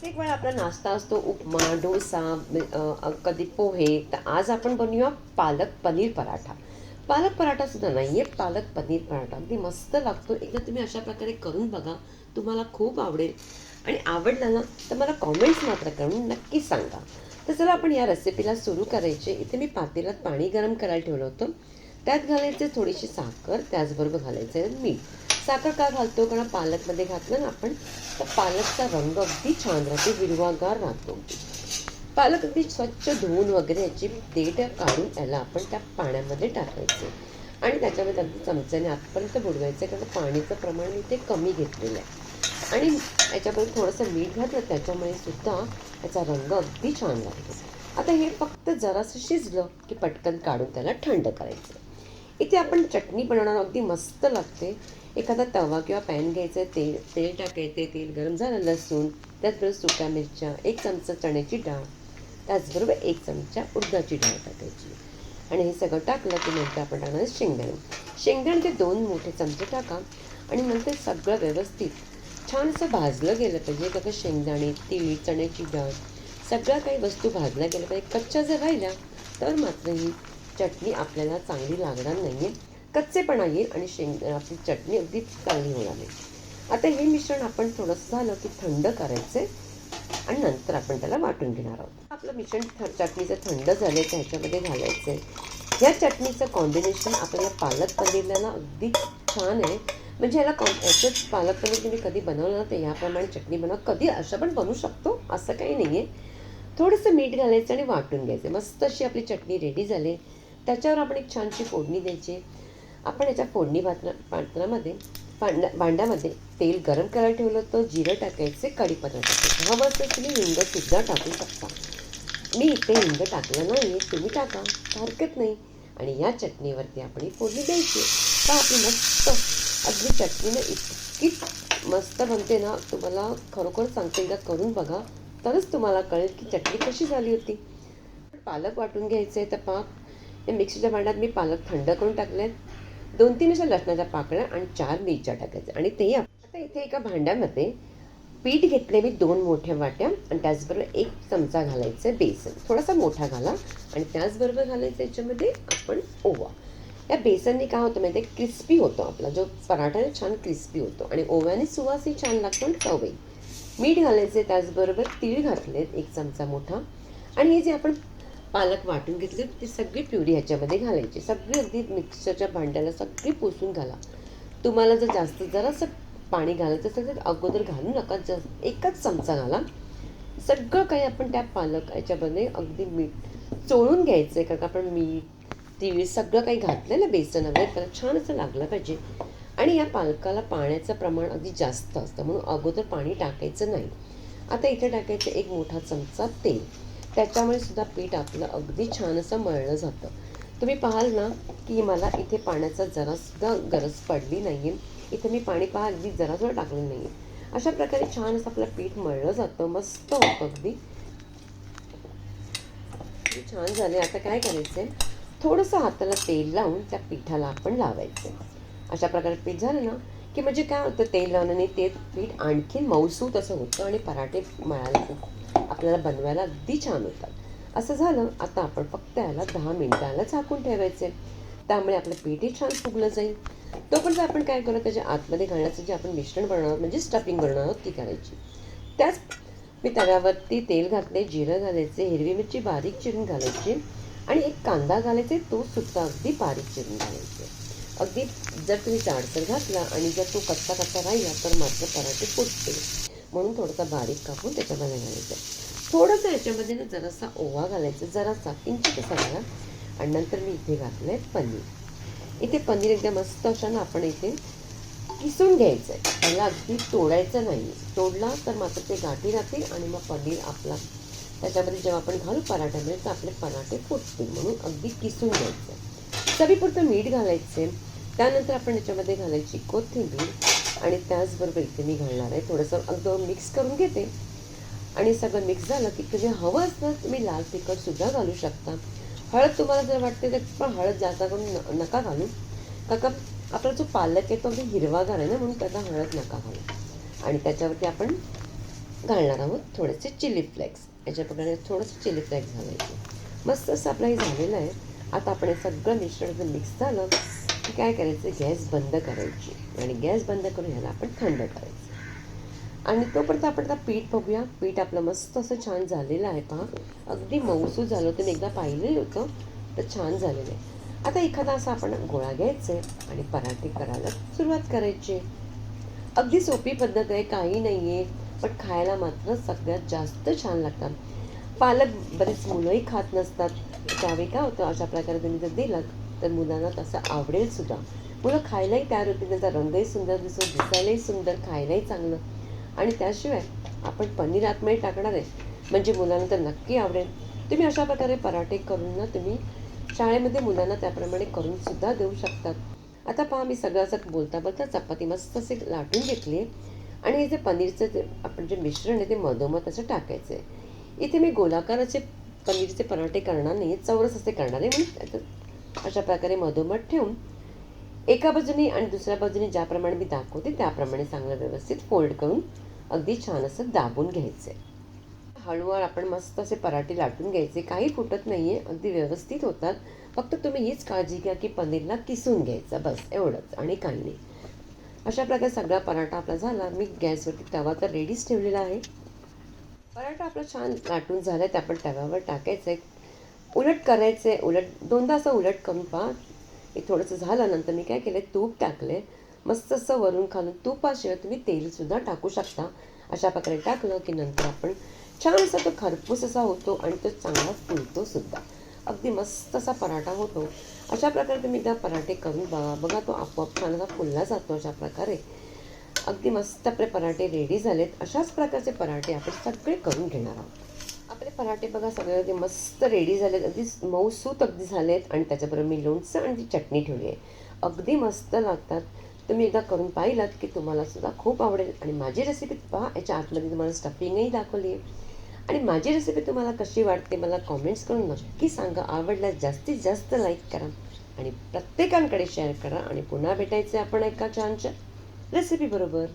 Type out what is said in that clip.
प्रत्येक वेळा आपला नाश्ता असतो उपमा डोसा कधी पोहे तर आज आपण बनवूया पालक पनीर पराठा. पालक पराठा सुद्धा नाही आहे पालक पनीर पराठा. अगदी मस्त लागतो. एकदा तुम्ही अशा प्रकारे करून बघा तुम्हाला खूप आवडेल. आणि आवडला ना तर मला कॉमेंट्स मात्र करून नक्की सांगा. तर चला आपण या रेसिपीला सुरू करायचे. इथे मी पातेलात पाणी गरम करायला ठेवलं होतं. त्यात घालायचे थोडीशी साखर त्याचबरोबर घालायचं आहे मीठ. साखर का घालतो? कारण पालकमध्ये घातलं ना आपण तर पालकचा रंग अगदी छान राहतो हिरवागार राहतो. पालक अगदी स्वच्छ धुवून वगैरे याची देठ काढून याला आपण त्या पाण्यामध्ये टाकायचं. आणि त्याच्यामध्ये अगदी चमच्याने आतपर्यंत बुडवायचं कारण पाण्याचं प्रमाण मी ते कमी घेतलेलं आहे. आणि याच्यामध्ये थोडंसं मीठ घातलं त्याच्यामुळे सुद्धा याचा रंग अगदी छान लागतो. आता हे फक्त जरासं शिजलं की पटकन काढून त्याला थंड करायचं. इथे आपण चटणी बनवणार अगदी मस्त लागते. एखादा तवा किंवा पॅन घ्यायचं तेल तेल टाकायचे तेल गरम झालं लसूण त्याचबरोबर सुक्या मिरच्या एक चमचा चण्याची डाळ त्याचबरोबर एक चमचा उडदाची डाळ टाकायची. आणि हे सगळं टाकलं की नंतर आपण टाकणार शेंगदाणे. शेंगदाणे ते दोन मोठे चमचे टाका आणि नंतर सगळं व्यवस्थित छान असं भाजलं गेलं पाहिजे. त्याचं शेंगदाणे तीळ चण्याची डाळ सगळ्या काही वस्तू भाजल्या गेल्या पाहिजे. कच्च्या जर राहिल्या तर मात्र ही चटणी आपल्याला चांगली लागणार नाही आहे कच्चेपणा येईल आणि शेंग आपली चटणी अगदी चांगली होणार नाही आता हे मिश्रण आपण थोडंसं झालं की थंड करायचं आहे आणि नंतर आपण त्याला वाटून घेणार आहोत. आपलं मिश्रण चटणीचं थंड झालं तर ह्याच्यामध्ये घालायचं आहे या चटणीचं कॉम्बिनेशन आपल्याला पालक पनीरला ना अगदी छान आहे. म्हणजे ह्याला कॉम याच्यात पालक पनीर तुम्ही कधी बनवलं ना तर याप्रमाणे चटणी बनवा. कधी असं पण बनवू शकतो असं काही नाही आहे थोडंसं मीठ घालायचं आणि वाटून घ्यायचं. मस्त अशी आपली चटणी रेडी झाली. त्याच्यावर आपण एक छानशी फोडणी द्यायची. आपण याच्या फोडणी पात्र पात्रामध्ये भांड भांड्यामध्ये तेल गरम करायला ठेवलं तर जिरं टाकायचे कढीपत्ता टाकायचं. हवं असं तुम्ही हिंगसुद्धा टाकू शकता. मी इथे हिंग टाकलं नाही तुम्ही टाका. हरकत नाही. आणि या चटणीवरती आपण ही फोडणी द्यायची. का आपली मस्त. अगदी चटणीनं इतकी मस्त बनते ना तुम्हाला खरोखर सांगते एकदा करून बघा. तरच तुम्हाला कळेल की चटणी कशी झाली होती. पालक वाटून घ्यायचे तर पाक या मिक्सरच्या भांड्यात मी पालक थंड करून टाकले दोन तीन अशा लसणाच्या पाकळ्या आणि चार मिरच्या टाकायचं आणि ते आता इथे एका भांड्यामध्ये पीठ घेतले मी दोन मोठ्या वाट्या आणि त्याचबरोबर एक चमचा घालायचं बेसन. थोडासा मोठा घाला आणि त्याचबरोबर घालायचं याच्यामध्ये आपण ओवा. या बेसनने काय होतं माहिती आहे क्रिस्पी होतो आपला. जो पराठा आहे छान क्रिस्पी होतो. आणि ओव्याने सुवासही छान लागतो आणि चवही. मीठ घालायचे त्याचबरोबर तीळ घातलेत एक चमचा मोठा. आणि हे जे आपण पालक वाटून घेतली ती सगळी प्युरी ह्याच्यामध्ये घालायची. सगळी अगदी मिक्सरच्या भांड्याला सगळी पुसून घाला. तुम्हाला जर जास्त जरासं पाणी घालायचं असेल तर अगोदर घालू नका जास्त एकच चमचा घाला. सगळं काही आपण त्या पालक याच्यामध्ये अगदी मीठ चोळून घ्यायचं आहे कारण का आपण मीठ तीळ सगळं काही घातलेलं बेसन वगैरे त्याला छान असं लागलं पाहिजे. आणि या पालकाला पाण्याचं प्रमाण अगदी जास्त असतं म्हणून अगोदर पाणी टाकायचं नाही. आता इथे टाकायचं एक मोठा चमचा तेल. त्याच्यामुळे सुद्धा पीठ आपलं अगदी छान असं मळलं जातं. तुम्ही पाहाल ना की मला इथे पाण्याचा जरासुद्धा गरज पडली नाही आहे इथे मी पाणी पहा अगदी जरासुद्धा टाकलं नाही आहे अशा प्रकारे छान असं आपलं पीठ मळलं जातं मस्त होतं अगदी छान झाले. आता काय करायचं आहे थोडंसं हाताला तेल लावून त्या पिठाला आपण लावायचं अशा प्रकारे पीठ झालं ना की म्हणजे काय होतं तेल लावण्याने ते पीठ आणखीन मऊसूत असं होतं आणि पराठे मळायला खूप आपल्याला बनवायला अगदी छान होतात. असं झालं आता आपण फक्त याला दहा मिनिटाला झाकून ठेवायचे. त्यामुळे आपलं पीठही छान फुगलं जाईल. तोपर्यंत आपण काय करू त्याच्या आतमध्ये घालण्याचं जे आपण मिश्रण बनवणार म्हणजे स्टफिंग बनवणार आहोत ती करायची. त्याच मी तव्यावरती तेल घातले जिरं घालायचे हिरवी मिरची बारीक चिरून घालायची आणि एक कांदा घालायचे तो सुद्धा अगदी बारीक चिरून घालायचे. अगदी जर तुम्ही जाडसर घातला आणि जर तो कच्चा कच्चा राहिला तर मात्र पराठे फुटते म्हणून थोडासा बारीक कापून त्याच्यामध्ये घालायचं. थोडंसं याच्यामध्ये ना जरासा ओवा घालायचा जरासा किंचित असा घाला. आणि नंतर मी इथे घातलं आहे पनीर. इथे पनीर एकदम मस्त अशा ना आपण इथे किसून घ्यायचं आहे त्याला अगदी तोडायचं नाही तोडला तर मात्र ते गाठी राहतील आणि मग पनीर आपला त्याच्यामध्ये जेव्हा आपण घालू पराठ्यामध्ये तर आपले पराठे फुटतील म्हणून अगदी किसून घ्यायचं आहे चवीपुरतं मीठ घालायचे त्यानंतर आपण याच्यामध्ये घालायची कोथिंबीर. आणि त्याचबरोबर इथे मी घालणार आहे. थोडंसं अगदी मिक्स करून घेते. आणि सगळं मिक्स झालं की तुझे हवं असलं तुम्ही लाल तिखटसुद्धा घालू शकता. हळद तुम्हाला जर वाटते तर पण हळद जास्त करून न- नका घालू. का का आपला जो पालक आहे तो अगदी हिरवागार आहे ना म्हणून त्याचा हळद नका घालू. आणि त्याच्यावरती आपण घालणार आहोत थोडेसे चिली फ्लेक्स याच्या प्रकारे थोडंसं चिली फ्लेक्स घालायचे. मस्त असं आपलं हे झालेलं आहे. आता आपण हे सगळं मिश्रण जर मिक्स झालं की काय करायचं? गॅस बंद करायची. आणि गॅस बंद करून ह्याला आपण थंड करायचं. आणि तोपर्यंत आपण आता पीठ बघूया. पीठ आपलं मस्त असं छान झालेलं आहे पहा. अगदी मऊसूद झालं होतं. मी एकदा पाहिलंही होतं तर छान झालेलं आहे. आता एखादा असा आपण गोळा घ्यायचा आहे आणि पराठे करायला सुरुवात करायची अगदी सोपी पद्धत आहे. काही नाही आहे पण खायला मात्र सगळ्यात जास्त छान लागतात. पालक बरेच मुलंही खात नसतात. त्यावेळी काय होतं अशा प्रकारे तुम्ही जर दिलं तर मुलांना तसं आवडेल सुद्धा. मुलं खायलाही तयार होते त्याचा रंगही सुंदर दिसतो दिसायलाही सुंदर खायलाही चांगलं. आणि त्याशिवाय आपण पनीर आतमध्ये टाकणार आहे म्हणजे मुलांना तर नक्की आवडेल. तुम्ही अशा प्रकारे पराठे करून ना तुम्ही शाळेमध्ये मुलांना त्याप्रमाणे करून सुद्धा देऊ शकतात आता पहा मी सगळं असं बोलता बोलता चपाती मस्त असे लाटून घेतली आणि हे जे पनीरचं जे आपण जे मिश्रण आहे ते मधोमध असं टाकायचं आहे. इथे मी गोलाकाराचे पनीरचे पराठे करणार नाही चौरस असे करणार आहे म्हणून अशा प्रकारे मधोमध ठेवून एका बाजूने आणि दुसऱ्या बाजूने ज्याप्रमाणे मी दाखवते त्याप्रमाणे चांगलं व्यवस्थित फोल्ड करून अगदी छान असं दाबून घ्यायचं आहे हळूहळू आपण मस्त असे पराठे लाटून घ्यायचे काही फुटत नाही आहे अगदी व्यवस्थित होतात. फक्त तुम्ही हीच काळजी घ्या की पनीरला किसून घ्यायचं बस एवढंच आणि काही नाही. अशा प्रकारे सगळा पराठा आपला झाला. मी गॅसवरती तवा तर रेडीच ठेवलेला आहे. पराठा आपला छान लाटून झाला ते आपण तव्यावर टाकायचं आहे उलट करायचं आहे उलट दोनदा असं उलट करून पहा. हे थोडंसं झालं नंतर मी काय केलं तूप टाकले मस्त असं वरून खालून तुपाशिवाय तुम्ही तेलसुद्धा टाकू शकता. अशा प्रकारे टाकलं की नंतर आपण छान असा तो खरपूस असा होतो आणि तो चांगला फुलतो सुद्धा. अगदी मस्त असा पराठा होतो. अशा प्रकारे तुम्ही एकदा पराठे करून बघा. बघा तो आपोआप छान असा फुलला जातो अशा प्रकारे. अगदी मस्त आपले पराठे रेडी झालेत. अशाच प्रकारचे पराठे आपण सगळे करून घेणार आहोत. आपले पराठे बघा सगळे अगदी मस्त रेडी झालेत. अगदी मऊसूत अगदी झालेत आणि त्याच्याबरोबर मी लोणचं आणि ती चटणी ठेवली आहे. अगदी मस्त लागतात. तुम्ही एकदा करून पाहिलात की तुम्हाला सुद्धा खूप आवडेल. आणि माझी रेसिपी पहा याच्या आतमध्ये तुम्हाला स्टफिंगही दाखवली आहे आणि माझी रेसिपी तुम्हाला कशी वाटते मला कॉमेंट्स करून नक्की सांगा. आवडल्यास जास्तीत जास्त लाईक करा. आणि प्रत्येकांकडे शेअर करा. आणि पुन्हा भेटायचे आपण एका छानच्या रेसिपी बरोबर.